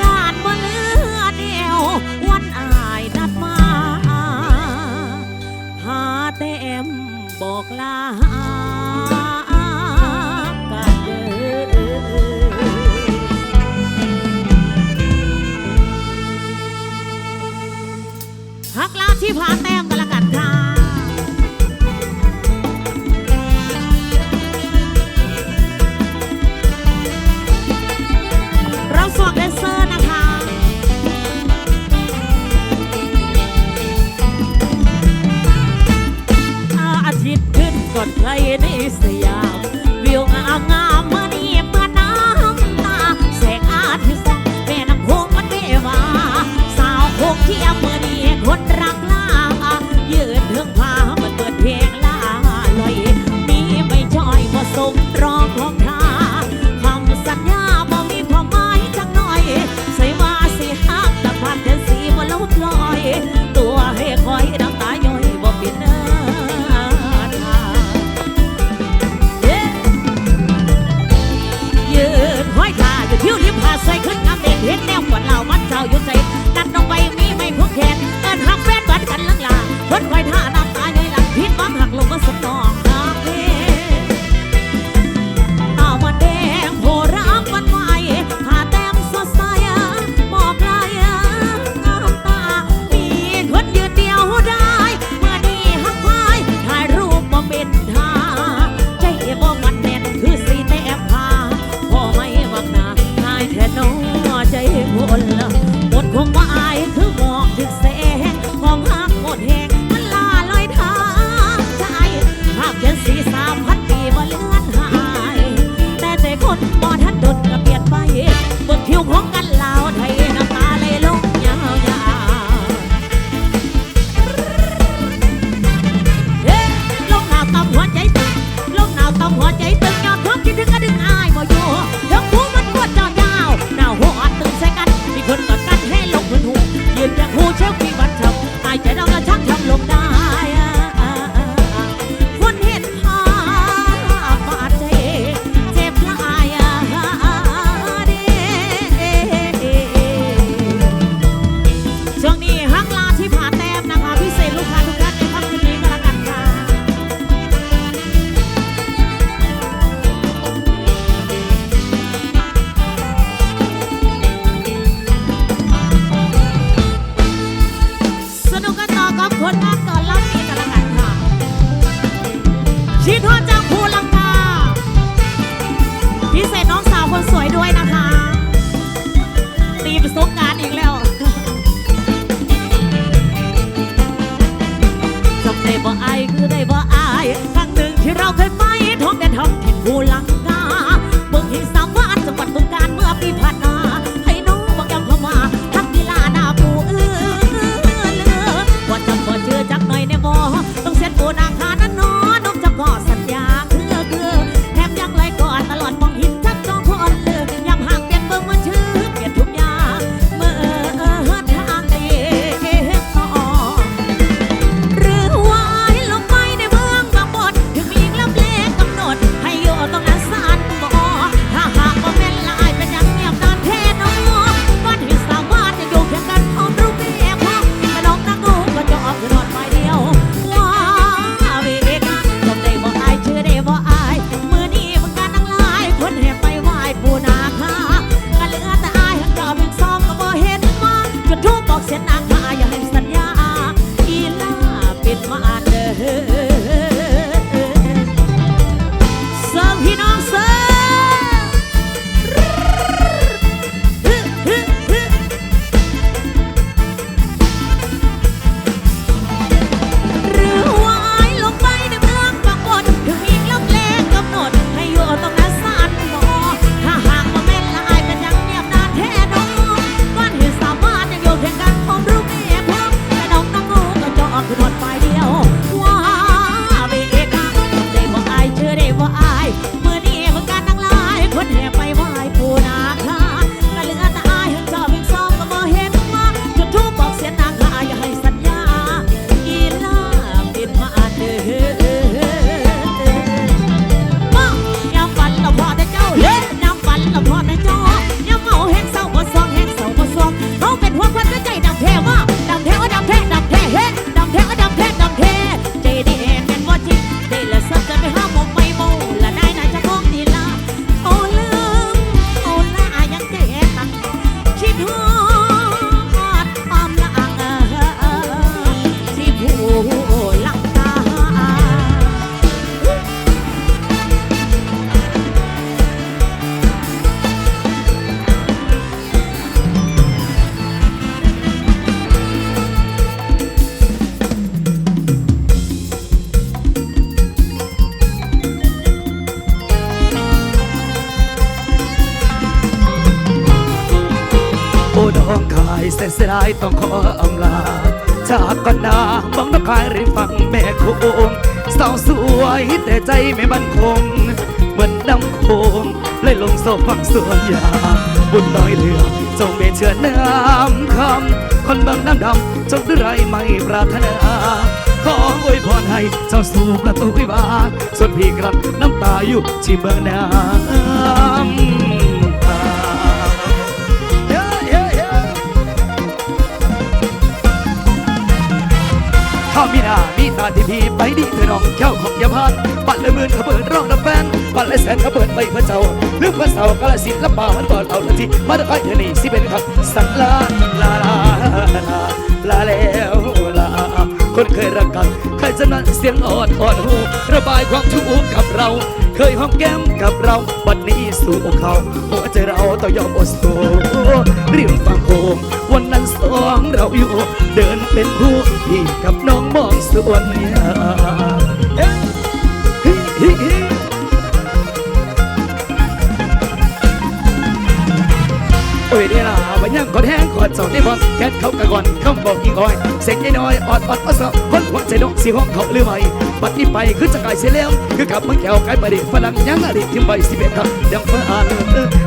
ญาติบ่เลือเดียว วันอายนัดมา หาแต่มบอกลากันเด้อ หักลาที่ผ่านแต้ม I'm ายต้องขออำลา จากก่อนนาบองน้องคายริมฝั่งแม่คงสาวสวยแต่ใจไม่มั่นคง เหมือนน้ำโคงเลยลงโซฟังสวนยาบุญน้อยเหลือจงเมเชื่อน้ำคำคนบิ่งน้ำดำจงด้วยไรไม่ปรารถนาขออวยพรให้เจ้าสู่ประตูวิวาส่วนพี่กลับน้ำตาอยู่ที่เบื้องน้ำามีตาที่พี่ไปดีเธอน้องแก้วของยาพานปัดเลยหมื่นขบเบิดร้องระแฟนปัดเลยแสนขบเบิดไปเพื่อเจ้าเรื่อเพื่อเสากาลสินธุ์ละป่ามันก่อนเอาละทีมาตะไคร้เธอนี่สิเป็นครับสังลาลาลาลาแล้วลาคนเคยรักกันเคยจะนั้นเสียงอ่อนอ่อนหูระบายความทุกข์กับเรา เคยหอมแก้มกับเราวันนี้สู่เขาหัวใจเราต้องยอมอดสู้ริมฝั่งโขงวัน นั้นสองเราอยู่ เดินเป็นคู่พี่กับน้องมองสวนเฮ้ฮิฮิฮิโอ้ยเดี๋ยวล่ะวันยังกอดแห้งกอดเสาได้บอลแคทเขากะก่อนคำบอกอีกอ้อยเสียงน้อยออดออดอดสะคนหัวใจนกสีห้องเขาหรือไม่บัดนี้ไปคือจะกลายเสียแล้ว คือกับมังแก้วกลายประเดี๋ยวฝรั่งยังอดีตทิมใบสิบเอ็ดครับยังเฟ้ออ่าน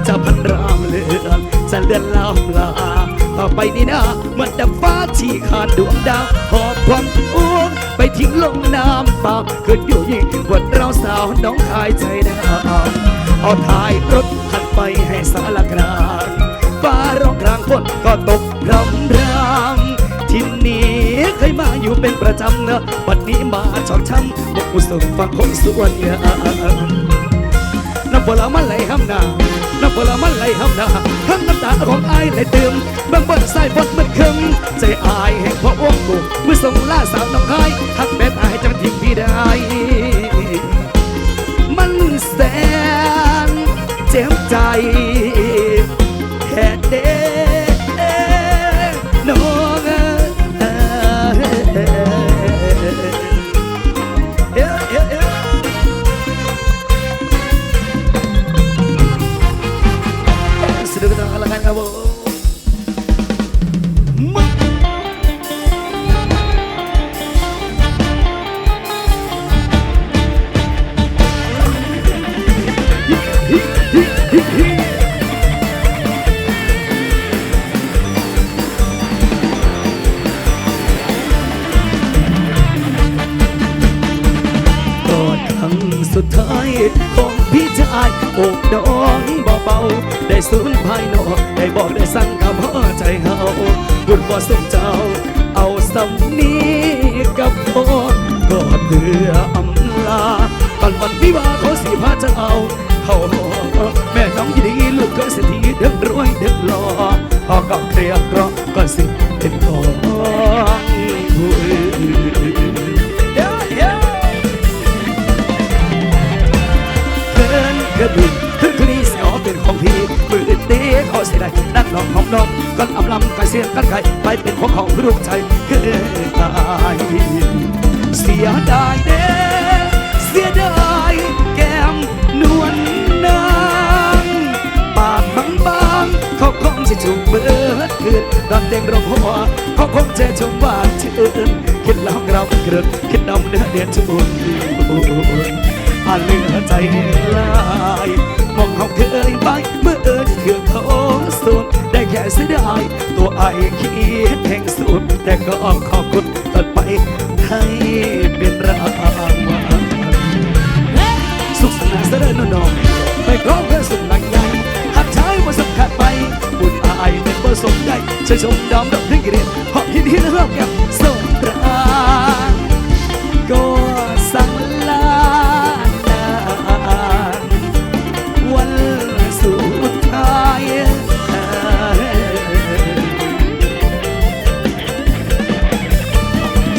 จะพันรามเลือนจะเลือนลามลา ต่อไปนี้นะมันดับฟ้าที่ขาดดวงดาวหอบความอ้วงไปทิ้งลงน้ำเปล่าขึ้นอยู่ยิ่งกว่าเราสาวน้องคายใจดาวเอาท้ายรถหันไปให้สารกลางฟ้าร้องกลางฝนก็ตกพรำรำที่นี่เคยมาอยู่เป็นประจำเนอะวันนี้มาชอกช้ำบอกกูส่งฟังคนสวนยางน้ำผลมันไหลห้ำหนา น้ำผลมันไหลห้ำหนาทั้งน้ำตาของอายไหลเติมบางบนสายฝนมันคึงใจอายแห่งพระองค์กูเมื่อส่งล่าสาวน้องคายหักแม่ตายจะทิ้งพี่ได้ มันแสนเจ็บใจแค่เด็ กั เคยเศรษฐีเด็กรวยเด็กหล่อพอก็เคลียร์เพราะก็สิเป็นของผู้อื่น Yeah, yeah. เพื่อนกระดุมถึงคลีสียวเป็นของพี่มือเตี้ยเขาเสียดายนั่งนองของน้องก็อำลำกายเสียงกันไกลไปเป็นของของลูกใจเกินตายเสียดายเด้เสียดาย จงจะจูบเบิดคืนตอนเด็กร้องหัวเขาคงจะชมว่าชื่นคิดแล้วเราเกิดคิดนำเนื้อเดียนจุนอาเลือใจลายมองเขาเคยไปเมื่อเอิญเถื่อเขาสุดได้แค่เสียดายตัวไอ้คิดแห่งสุดแต่ก็ขอบคุณ ชยชมดอมดอกทิ้งเรียนหอบหินหินเริ่มก้มสงกรานต์ก็สั่งลานานวันสุดท้าย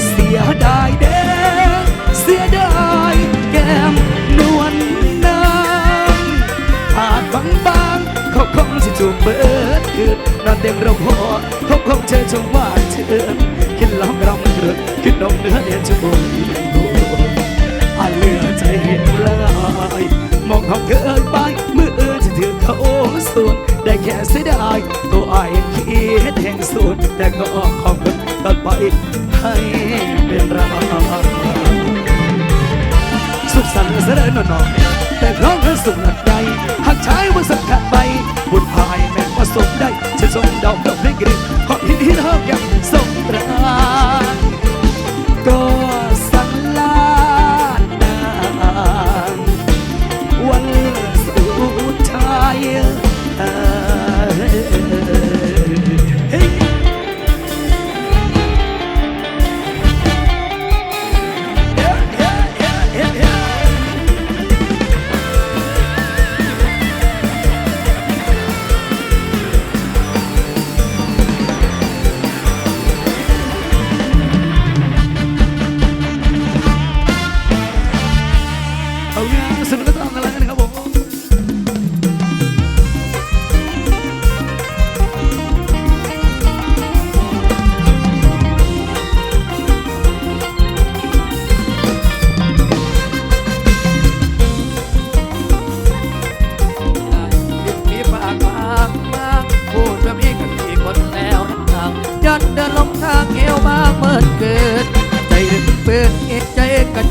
เสียดายเด้เสียดายแก้มนวลนางอาจบางบางๆเขาคง จูบเบิดคืนนอนเต็มเราพอเขาคงเชิญชมว่าเชิญคิดล้อมรำเกิดคิดนมเนื้อเดียนจะบุญอาเลือใจเห็นลายมองเขาเกินไปเมื่อเออจะถือเขาส่วนได้แค่เสียดายตัวอายคิแทงสูนแต่ก็ขอบคุณต่อไปให้เป็นราสุขสันต์เสด็จนอนแต่ร้องเธอสุขหนักใจหากใช้ว่าสังขัดไป บุญพายแม่งว่าสมได้จะส่งดอกดอกพริกกรีขอหินหินเฮาแก้มส่งรางก็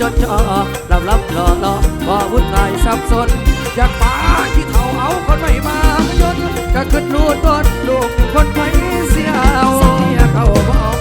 ดจ่อรับรับหล่อหล่อบ่วุ่นวายสับสนอยากป่าที่เท่าเอาคนไม่มายนก็ขึ้นรูดต้นลูกคนไม่เสียเอาเสียเขาบ่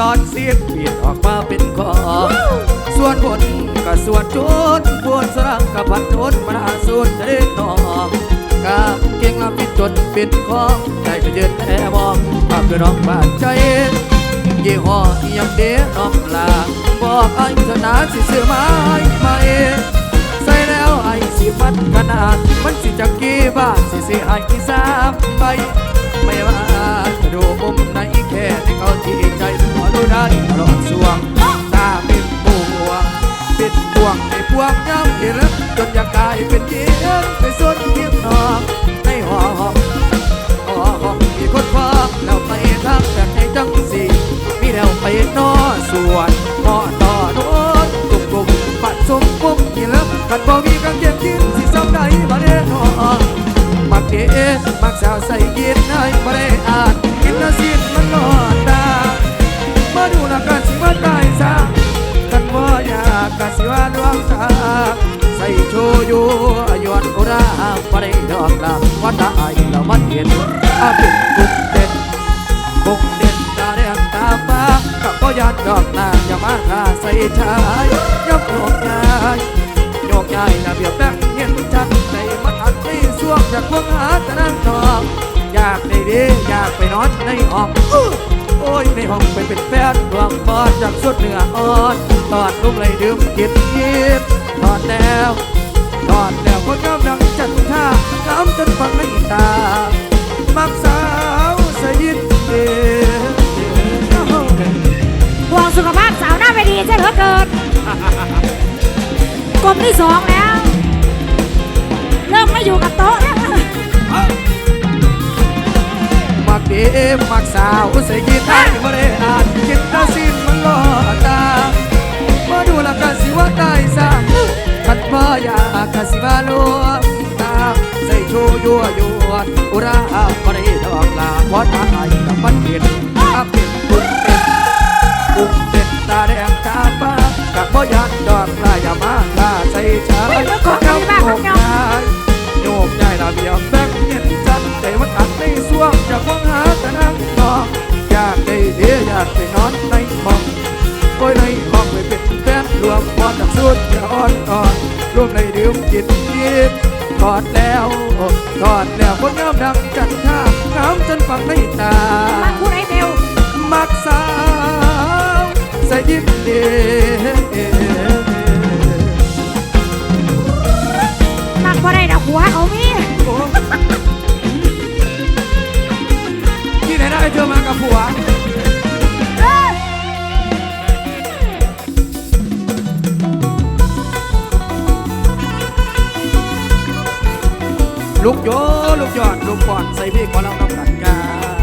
ตอนเสียงเปลี่ยนออกมาเป็นคอส่วนบนก็ส่วนจุดบวนสรังกับพันทุนมาสุดเด็ดนอกกาเก่งลำพิดจนเป็นของได้ไปยืนแอบมองภาพคือน้องบาดใจยี่ห้อยังเด้น้องลาบอกไอ้เถอะนะสิซื้อมาให้ไหมใส่แล้วไอ้สิฟันขนาด มันสิจักกี่บาสิสิให้กี่สามใบไม่ว่าจะดูมุมไหนแค่ที่เขาที่ใจ ขอดูได้ตลอดสวงตาเป็นบวงป็นบวงในพวงย้ำเห็นแล้วจนอยากกลายเป็นเกียไปสุดเพียงนอกในห้องอ๋อมีคนฟ้าแล้วไปทางแบบในจังสีมีแล้วไปนอส่วนหอต่อโน้นกุ่มกุ่มปัดสมปุ่มกินแล้วขันบ่มีกางเกงกินสิซ้ำได้มาเด้นอมักเดมักสาวใส่กินให้บ่ได้อ่าน ดวงตาใส่โชยุยวนอุราบ่ได้ดอกลาว่าตายแล้วมันเห็นอาเป็นกุกเด็ดกุกเด็ดตาแดงตาฟ้ากับก็ยันดอกนางอย่ามาหาใส่ชายยับโยกยายโยกยายระเบียบแบงเห็นชัดในมันอันที่สวงจากพวกหาตะนั่งนอกอยากได้ดีอยากไปนอนในห้องอื้อ โอ้ยในห้องไปเป็นแฟนหวังบอดจากสุดเหนืออ่อนตอดลุ่มเลยดื่มกินยิบตอดแล้วตอดแล้วพองำมดังจันท่าน้ำจนฟังในตา มักสาวสยิดเดือห่วงสุขภาพสาวหน้าไม่ดีใช่เหลือเกินกลมที่สองแล้ว เริ่มไม่อยู่กับโต๊ะแล้ว มักดีมักสาวใส่กีตาร์บ่ได้อ่านกินตาสิมันล่อตามาดูแล้วก็สิว่าตายซะคันบ่อยากก็สิว่าลวงตาใส่โชยั่วยวนอุราบ่ได้ดอกลาพอตายกับมันเห็นอาเป็นตุ้มเป็นตุ้มเป็นตาแดงตาฟ้ากับบ่อยากดอกลาอย่ามาลาใส่ นจะอ่อนอ่อนร่วมในดื่มกินยินกอดแล้วกอดแล้วคนงามดังจันทาน้ำจนฝังในตา มาคุณไอเบลมักสาวใสยิ้มเดีมักพอได้ดอกหัวเอามีที่ไหนได้เจอมากับผัว ลูกโยลูกยอดลูกก่อนใส่พี่ขอเราต้องกันกัน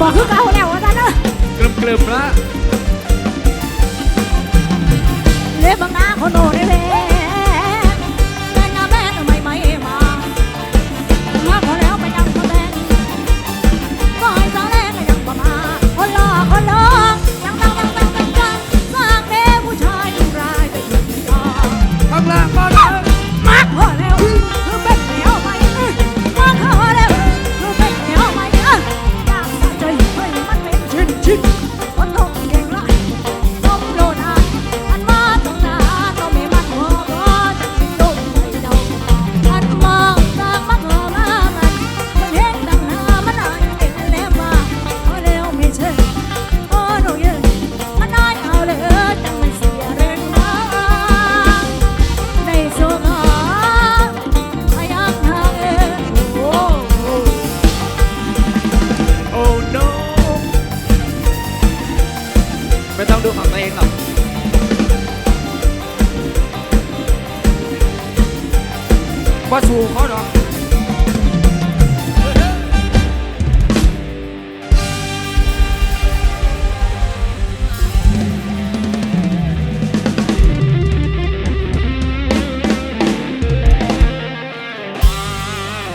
บอกคือเก่าแล้วว่าท่าเนอะกรึบกรึบละเล็บบังหน้าคนโหนได้เลย